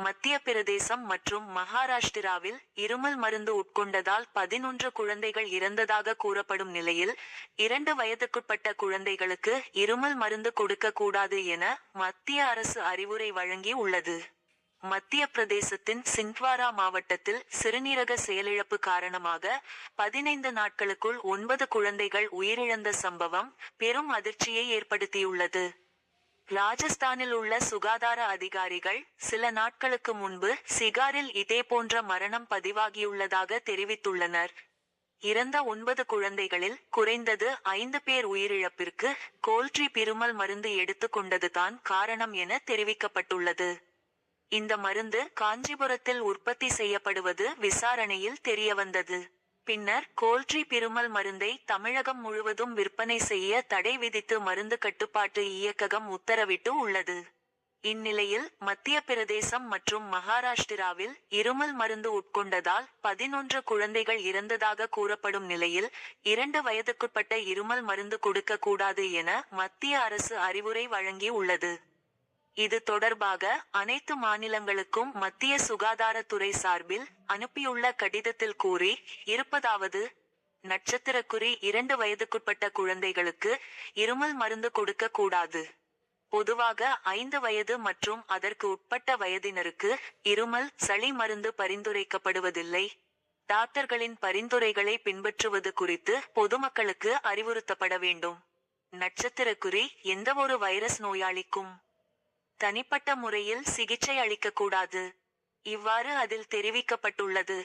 மத்திய பிரதேசம் மற்றும் மகாராஷ்டிராவில் இருமல் மருந்து உட்கொண்டதால் பதினொன்று குழந்தைகள் இறந்ததாக கூறப்படும் நிலையில் இரண்டு வயதுக்குட்பட்ட குழந்தைகளுக்கு இருமல் மருந்து கொடுக்க கூடாது என மத்திய அரசு அறிவுரை வழங்கி உள்ளது மத்திய பிரதேசத்தின் சிந்த்வாரா மாவட்டத்தில் சிறுநீரக செயலிழப்பு காரணமாக பதினைந்து நாட்களுக்குள் ஒன்பது குழந்தைகள் உயிரிழந்த சம்பவம் பெரும் அதிர்ச்சியை ஏற்படுத்தியுள்ளது. ராஜஸ்தானில் உள்ள சுகாதார அதிகாரிகள் சில நாட்களுக்கு முன்பு சிகாரில் இதேபோன்ற மரணம் பதிவாகியுள்ளதாக தெரிவித்துள்ளனர். இறந்த ஒன்பது குழந்தைகளில் குறைந்தது ஐந்து பேர் உயிரிழப்பிற்கு கோல்ட்ரி பிருமல் மருந்து எடுத்துக்கொண்டதுதான் காரணம் என தெரிவிக்கப்பட்டுள்ளது. இந்த மருந்து காஞ்சிபுரத்தில் உற்பத்தி செய்யப்படுவது விசாரணையில் தெரியவந்தது. பின்னர் கோல்ட்ரி பிருமல் மருந்தை தமிழகம் முழுவதும் விற்பனை செய்ய தடை விதித்து மருந்து கட்டுப்பாட்டு இயக்ககம் உத்தரவிட்டு உள்ளது. இந்நிலையில் மத்திய பிரதேசம் மற்றும் மகாராஷ்டிராவில் இருமல் மருந்து உட்கொண்டதால் பதினொன்று குழந்தைகள் இறந்ததாக கூறப்படும் நிலையில் இரண்டு வயதுக்குட்பட்ட இருமல் மருந்து கொடுக்க கூடாது என மத்திய அரசு அறிவுரை வழங்கி உள்ளது இது தொடர்பாக அனைத்து மாநிலங்களுக்கும் மத்திய சுகாதாரத்துறை சார்பில் அனுப்பியுள்ள கடிதத்தில் கூறி இருப்பதாவது நட்சத்திரக்குறி இரண்டு வயதுக்குட்பட்ட குழந்தைகளுக்கு இருமல் மருந்து கொடுக்க கூடாது. பொதுவாக ஐந்து வயது மற்றும் அதற்கு உட்பட்ட வயதினருக்கு இருமல் சளி மருந்து பரிந்துரைக்கப்படுவதில்லை. டாக்டர்களின் பரிந்துரைகளை பின்பற்றுவது குறித்து பொதுமக்களுக்கு அறிவுறுத்தப்பட வேண்டும். நட்சத்திரக்குறி எந்தவொரு வைரஸ் நோயாளிக்கும் தனிப்பட்ட முறையில் சிகிச்சை அளிக்கக்கூடாது. இவ்வாறு அதில் தெரிவிக்கப்பட்டுள்ளது.